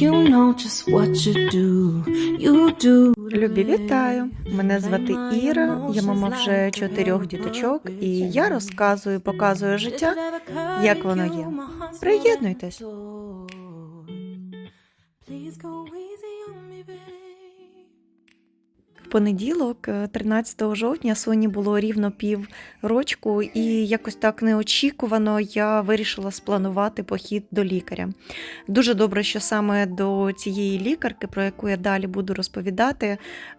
You know just what you do. You do. Любі, вітаю! Мене звати Іра, я мама вже чотирьох діточок, і я розказую, показую життя, як воно є. Приєднуйтесь. Понеділок, е, 13 жовтня, Соні було рівно пів рочку, і якось так неочікувано я вирішила спланувати похід до лікаря. Дуже добре, що саме до цієї лікарки, про яку я далі буду розповідати,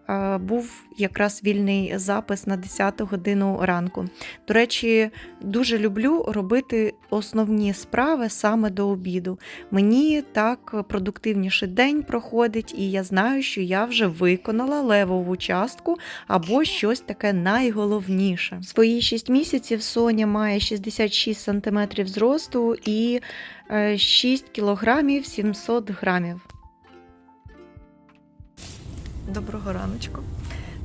е, був якраз вільний запис на 10 годину ранку. До речі, дуже люблю робити основні справи саме до обіду. Мені так продуктивніше день проходить, і я знаю, що я вже виконала левову частку або щось таке найголовніше. Свої 6 місяців Соня має 66 см зросту і е, 6 кілограмів 700 грамів. Доброго раночку.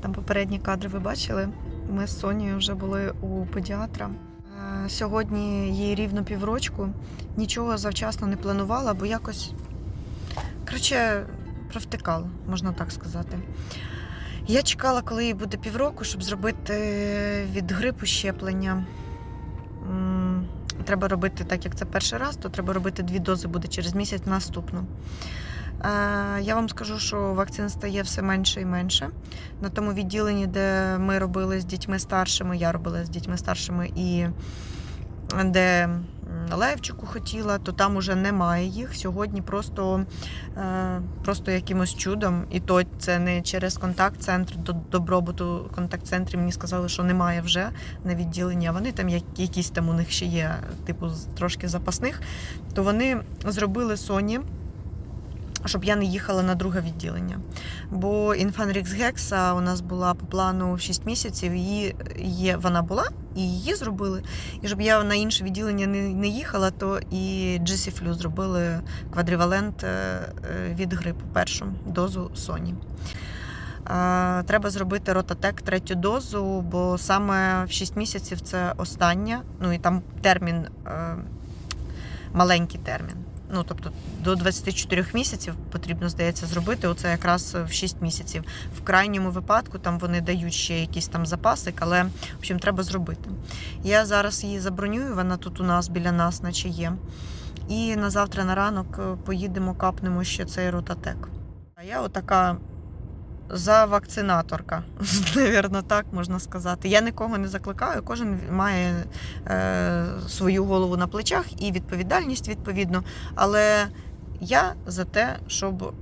Там попередні кадри ви бачили. Ми з Сонією вже були у педіатра. Е, Сьогодні їй рівно піврочку. Нічого завчасно не планувала, бо якось коротше, провтикала, можна так сказати. Я чекала, коли їй буде півроку, щоб зробити від грипу щеплення. Треба робити, так як це перший раз, то треба робити дві дози буде через місяць наступну. Е, Я вам скажу, що вакцин стає все менше і менше. На тому відділенні, де ми робили з дітьми старшими, я робила з дітьми старшими і де Левчику хотіла, то там уже немає їх. Сьогодні просто, е, просто якимось чудом, і то це не через контакт-центр до добробуту контакт-центрі мені сказали, що немає вже на відділення. вони там якісь там у них ще є, типу, трошки запасних, то вони зробили Соні щоб я не їхала на друге відділення. Бо Інфанрікс Гекса у нас була по плану в 6 місяців, її є, вона була, і її зробили. І щоб я на інше відділення не, не їхала, то і Джесіфлю зробили квадрівалент е, е, від грипу, першу дозу Соні. Е, Треба зробити ротатек третю дозу, бо саме в 6 місяців це остання. Ну і там термін маленький термін. Ну, тобто до 24 місяців потрібно, здається, зробити. Оце якраз в 6 місяців. В крайньому випадку там вони дають ще якийсь там запасик, але в общем, треба зробити. Я зараз її забронюю, вона тут у нас біля нас, наче є. І на завтра на ранок е, поїдемо, капнемо ще цей ротатек. А я отака завакцинаторка, навірно, так можна сказати. Я нікого не закликаю, кожен має е, свою голову на плечах і відповідальність відповідно. Але я за те, щоб е,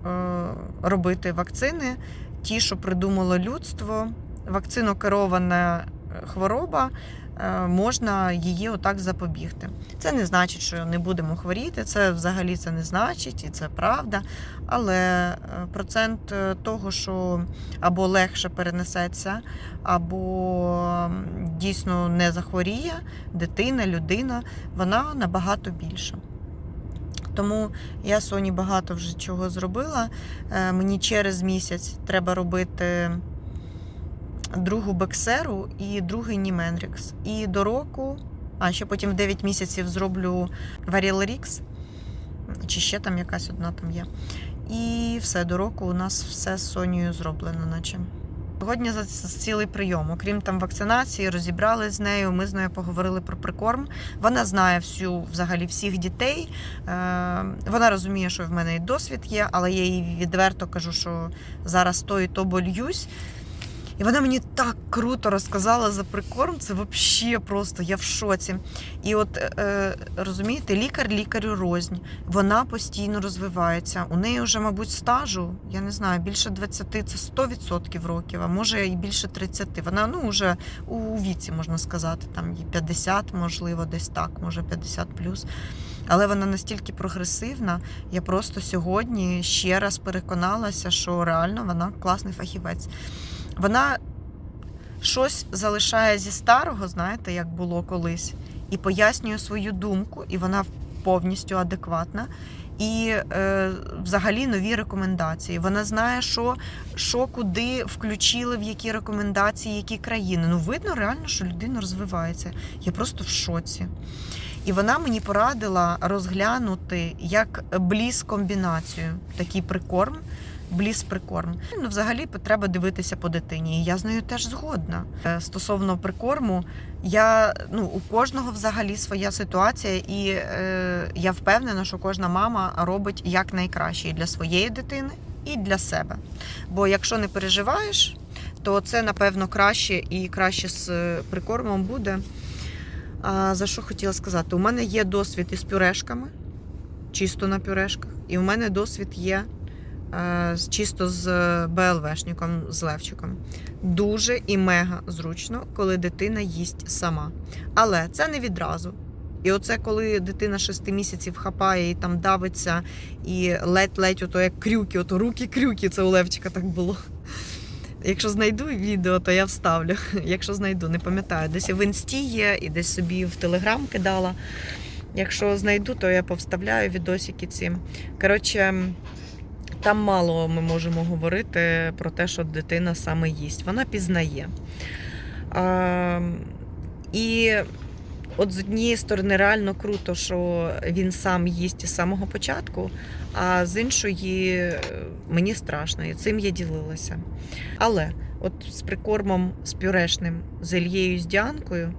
робити вакцини, ті, що придумало людство, вакцинокерована хвороба. е, Можна її отак запобігти. Це не значить, що не будемо хворіти. Це взагалі це не значить, і це правда. Але е, процент е, того, що або легше перенесеться, або дійсно не захворіє дитина, людина, вона набагато більша. Тому я Соні багато вже чого зробила. Мені через місяць треба робити другу бексеру і другий Німенрікс. І до року, а ще потім в 9 місяців зроблю Варілерікс, чи ще там якась одна там є. І все, до року у нас все з Сонією зроблено, наче. Сьогодні за цілий прийом. Окрім там вакцинації, розібрали з нею. Ми з нею поговорили про прикорм. Вона знає всю взагалі всіх дітей. Е, Вона розуміє, що в мене і досвід є, але я їй відверто кажу, що зараз то і то больюсь. І вона мені так круто розказала за прикорм. Це взагалі просто я в шоці. І от е, розумієте, лікар лікарю рознь. Вона постійно розвивається. У неї вже, мабуть, стажу, я не знаю, більше 20, це 100% років, а може і більше 30. Вона ну вже у віці, можна сказати, там їй 50, можливо, десь так, може 50 плюс. Але вона настільки прогресивна. Я просто сьогодні ще раз переконалася, що реально вона класний фахівець. Вона щось залишає зі старого, знаєте, як було колись, і пояснює свою думку, і вона повністю адекватна. І е, взагалі нові рекомендації. Вона знає, що, що куди включили, в які рекомендації, які країни. Ну, видно реально, що людина розвивається. Я просто в шоці. І вона мені порадила розглянути як бліз комбінацію, такий прикорм. Бліз прикорм. Ну, взагалі треба дивитися по дитині. І я з нею теж згодна. Е, Стосовно прикорму, я ну у кожного взагалі своя ситуація, і е, я впевнена, що кожна мама робить як найкраще і для своєї дитини, і для себе. Бо якщо не переживаєш, то це напевно краще і краще з е, прикормом буде. А за що хотіла сказати? У мене є досвід із пюрешками, чисто на пюрешках, і у мене досвід є чисто з БЛВшником, з Левчиком. Дуже і мега зручно, коли дитина їсть сама. Але це не відразу. І оце коли дитина 6 місяців хапає і там давиться, і ледь-ледь, ото як крюки, ото руки-крюки, це у Левчика так було. Якщо знайду відео, то я вставлю. Якщо знайду, не пам'ятаю. Десь в інсті є, і десь собі в телеграм кидала. Якщо знайду, то я повставляю відосики ці. Коротше, там мало ми можемо говорити про те, що дитина саме їсть. Вона пізнає. А, і от з однієї сторони, реально круто, що він сам їсть із самого початку, а з іншої е, мені страшно, і цим я ділилася. Але от з прикормом з пюрешним, з Ільєю з Діанкою.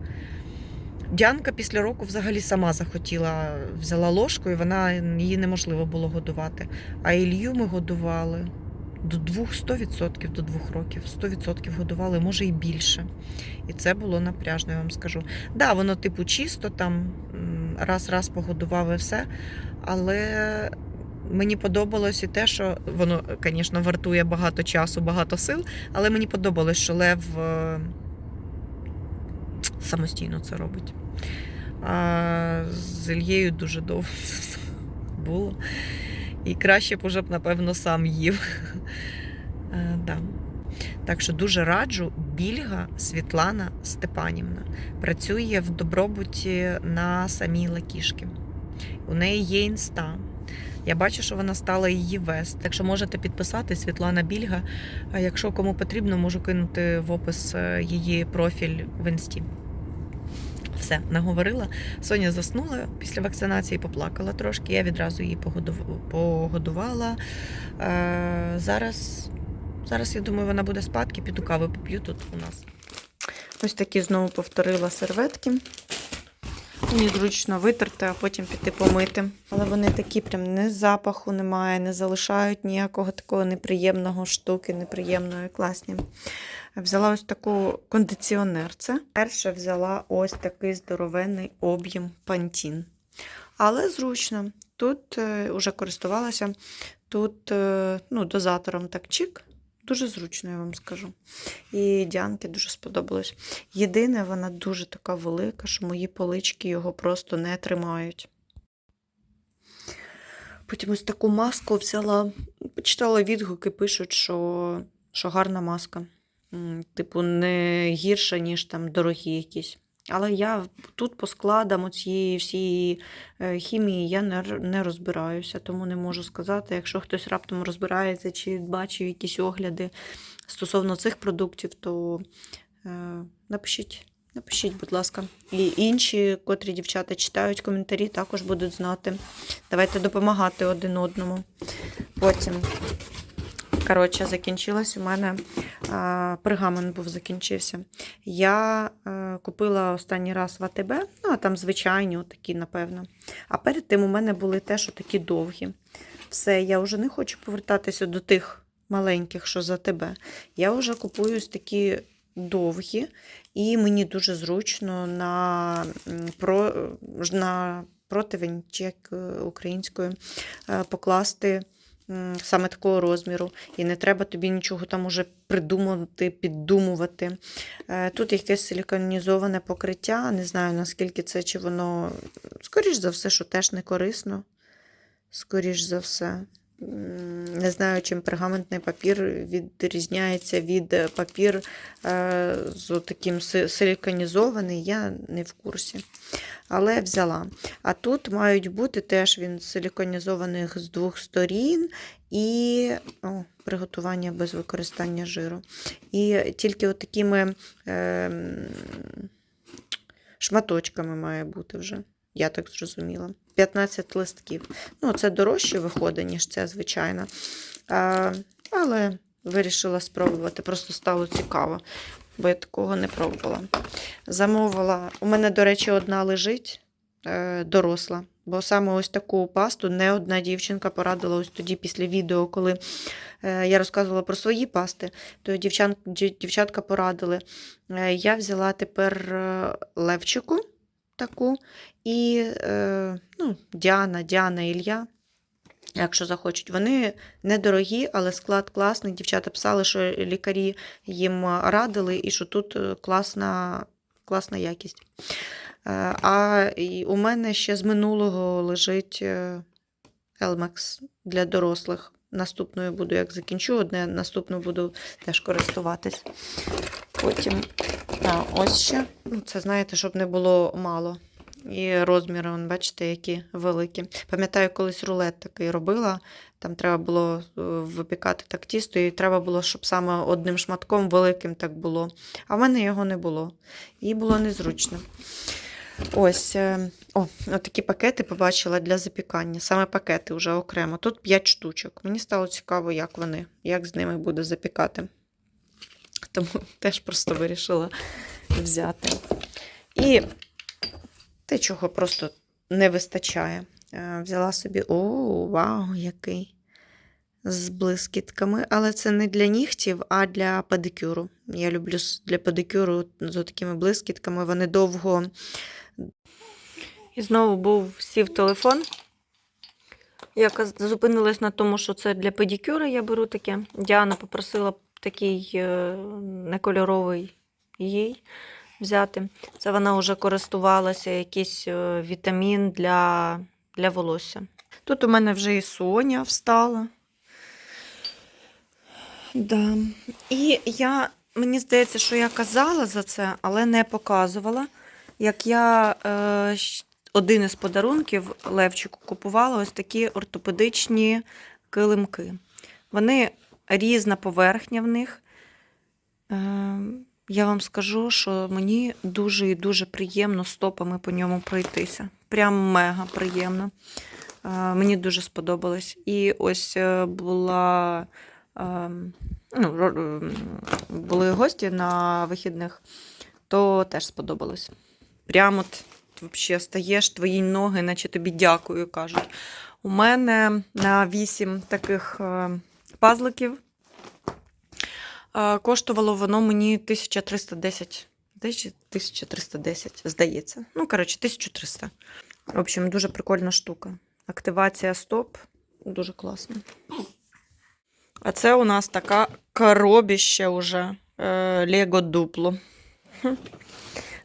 Діанка після року взагалі сама захотіла, взяла ложку, і вона її неможливо було годувати. А Ілью ми годували до двох 100% до двох років. 100% годували, може і більше. І це було напряжно, я вам скажу. Да, воно типу чисто, там раз-раз погодував і все. Але мені подобалось і те, що воно, звісно, вартує багато часу, багато сил, але мені подобалось, що Лев е, самостійно це робить. А з Ільєю дуже довго це все було. І краще б уже б, напевно, сам їв. Е, да. Так що дуже раджу Більга Світлана Степанівна. Працює в добробуті на самій Лакішки. У неї є інста. Я бачу, що вона стала її вести. Так що можете підписати Світлана Більга. А якщо кому потрібно, можу кинути в опис е, її профіль в інсті. Все, наговорила. Соня заснула після вакцинації, поплакала трошки. Я відразу її погодувала. Е, зараз, зараз, я думаю, вона буде спадки, піду кави поп'ю тут у нас. Ось такі знову повторила серветки. Мені зручно витерти, а потім піти помити. Але вони такі прям не запаху немає, не залишають ніякого такого неприємного штуки, неприємної, класні. Взяла ось таку кондиціонер. Це перше взяла ось такий здоровенний об'єм пантін. Але зручно. Тут е, уже користувалася, тут е, ну, дозатором так чик. Дуже зручно, я вам скажу. І Діанки дуже сподобалось. Єдине, вона дуже така велика, що мої полички його просто не тримають. Потім ось таку маску взяла. Почитала відгуки, пишуть, що, що гарна маска. Типу, не гірша, ніж там дорогі якісь. Але я тут по складам цієї всієї е, хімії я не, розбираюся, тому не можу сказати. Якщо хтось раптом розбирається чи бачив якісь огляди стосовно цих продуктів, то е, напишіть, напишіть, будь ласка. І інші, котрі дівчата читають коментарі, також будуть знати. Давайте допомагати один одному. Потім, коротше, закінчилась у мене а, пергамент був закінчився. Я е, купила останній раз в АТБ, ну а там звичайні, такі, напевно. А перед тим у мене були теж такі довгі. Все, я вже не хочу повертатися до тих маленьких, що за тебе. Я вже купую ось такі довгі, і мені дуже зручно на, про, на противень, чи як е, українською, е, покласти саме такого розміру. І не треба тобі нічого там уже придумувати, піддумувати. Е, Тут якесь силіконізоване покриття. Не знаю, наскільки це, чи воно, скоріш за все, що теж не корисно. Скоріш за все. Не знаю, чим пергаментний папір відрізняється від е, папір е, з таким си- силіконізований, я не в курсі. Але взяла. А тут мають бути теж він силіконізованих з двох сторін і о, приготування без використання жиру. І тільки такими е, шматочками має бути вже. Я так зрозуміла. 15 листків. Ну, це дорожче виходить, ніж це, звичайно. А, але вирішила спробувати, просто стало цікаво, бо я такого не пробувала. Замовила. У мене, до речі, одна лежить е, доросла. Бо саме ось таку пасту не одна дівчинка порадила ось тоді після відео, коли е, я розказувала про свої пасти, то дівчатка порадили. Е, я взяла тепер левчику таку і е, ну, Діана, Діана, Ілля. Якщо захочуть, вони недорогі, але склад класний. Дівчата писали, що лікарі їм радили, і що тут е, класна, класна якість. Е, А у мене ще з минулого лежить е, Elmex для дорослих. Наступною буду, як закінчу, одне наступну буду теж користуватись. Потім а, ось ще. Ну, Це знаєте, щоб не було мало. І розміри, вон, бачите, які великі. Пам'ятаю, колись рулет такий робила. Там треба було е, випікати так тісто, і треба було, щоб саме одним шматком великим так було. А в мене його не було. І було незручно. Ось, е, о, такі пакети побачила для запікання. Саме пакети вже окремо. Тут 5 штучок. Мені стало цікаво, як вони, як з ними буде запікати. Тому теж просто вирішила взяти. І те, чого просто не вистачає. Е, Взяла собі, о, вау, який! З блискітками, але це не для нігтів, а для педикюру. Я люблю для педикюру з такими блискітками. Вони довго. І знову був сів телефон. Я зупинилась на тому, що це для педикюра я беру таке. Діана попросила такий е, некольоровий їй взяти. Це вона вже користувалася, якийсь е, вітамін для, для волосся. Тут у мене вже і Соня встала. Да. І я, мені здається, що я казала за це, але не показувала. Як я е, один із подарунків Левчику купувала ось такі ортопедичні килимки. Вони різна поверхня в них. Е, я вам скажу, що мені дуже і дуже приємно стопами по ньому пройтися. Прям мега приємно. Е, мені дуже сподобалось. І ось е, була. е, Ну, були гості на вихідних, то теж сподобалось. Прямо от, взагалі стаєш, твої ноги, наче тобі дякую, кажуть. У мене на вісім таких е, пазликів Е, Коштувало воно мені 1310. Десь 1310, здається. Ну, коротше, 1300. В общем, дуже прикольна штука. Активація стоп. Дуже класно. А це у нас така коробіща уже Лего дупло.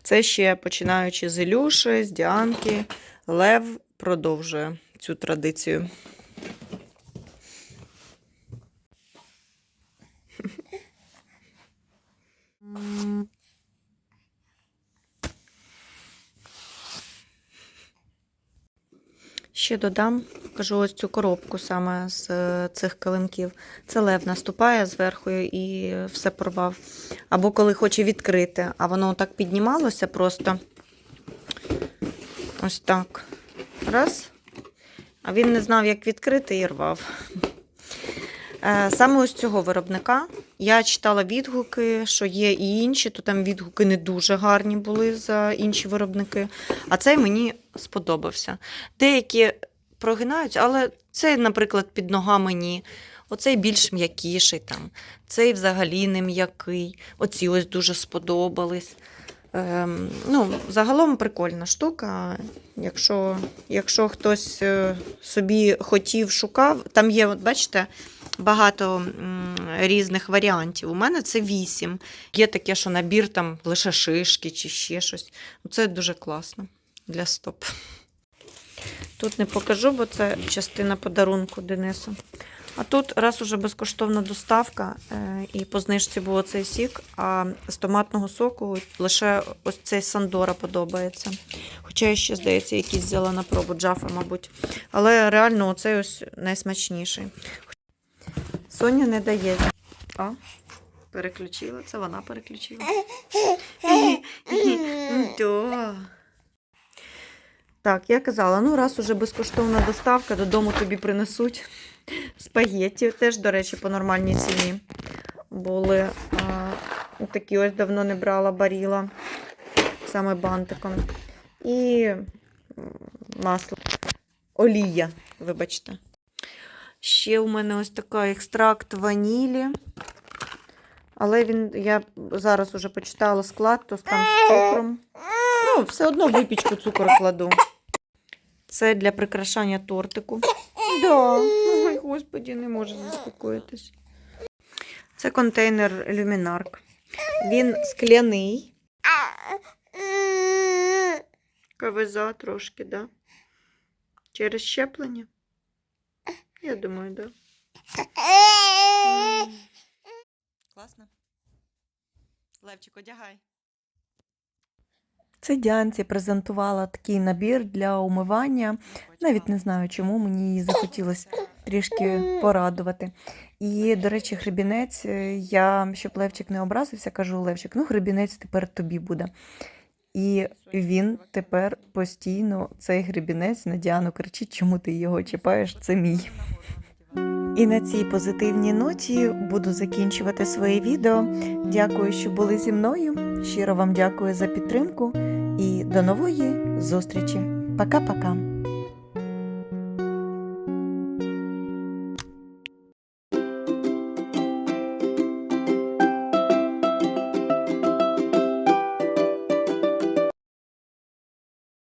Це ще починаючи з Ілюші, з Діанки. Лев продовжує цю традицію. Ще додам, кажу, ось цю коробку саме з е, цих килимків. Це лев наступає зверху і все порвав. Або коли хоче відкрити, а воно так піднімалося просто. Ось так. Раз. А він не знав, як відкрити і рвав. Е, Саме ось цього виробника я читала відгуки, що є і інші, то там відгуки не дуже гарні були за інші виробники. А цей мені сподобався. Деякі прогинаються, але цей, наприклад, під ногами ні. Оцей більш м'якіший там, цей взагалі не м'який. Оці ось дуже сподобались. Ем, ну, загалом прикольна штука. Якщо, якщо хтось е, собі хотів, шукав, там є, от бачите, багато різних варіантів. У мене це 8. Є таке, що набір там лише шишки чи ще щось. Це дуже класно для стоп. Тут не покажу, бо це частина подарунку Денису. А тут раз уже безкоштовна доставка, е, і по знижці був цей сік, а з томатного соку лише ось цей Сандора подобається. Хоча я ще, здається, якийсь взяла на пробу джафа, мабуть. Але реально оцей ось найсмачніший. Соня не дає. А, переключила. Це вона переключила. Так, я казала, ну раз уже безкоштовна доставка, додому тобі принесуть спагетті. Теж, до речі, по нормальній ціні. Були а, такі ось давно не брала баріла саме бантиком. І масло. Олія, вибачте. Ще у мене ось така екстракт ванілі. Але він, я зараз уже почитала склад, то там з цукром. Ну, все одно випічку цукор кладу. Це для прикрашання тортику. Да. Господі, не можу заспокоїтись. Це контейнер люмінарк. Він скляний. КВЗ трошки, да? Через щеплення? Я думаю, да. Класно. Левчик, одягай. Це Діанці презентувала такий набір для умивання. Навіть не знаю, чому мені її захотілося трішки порадувати. І, до речі, гребінець, е, я, щоб Левчик не образився, кажу, Левчик, ну гребінець тепер тобі буде. І він тепер постійно, цей гребінець на Діану кричить, чому ти його чіпаєш, це мій. І на цій позитивній ноті буду закінчувати своє відео. Дякую, що були зі мною. Щиро вам дякую за підтримку і до нової зустрічі. Пока-пока.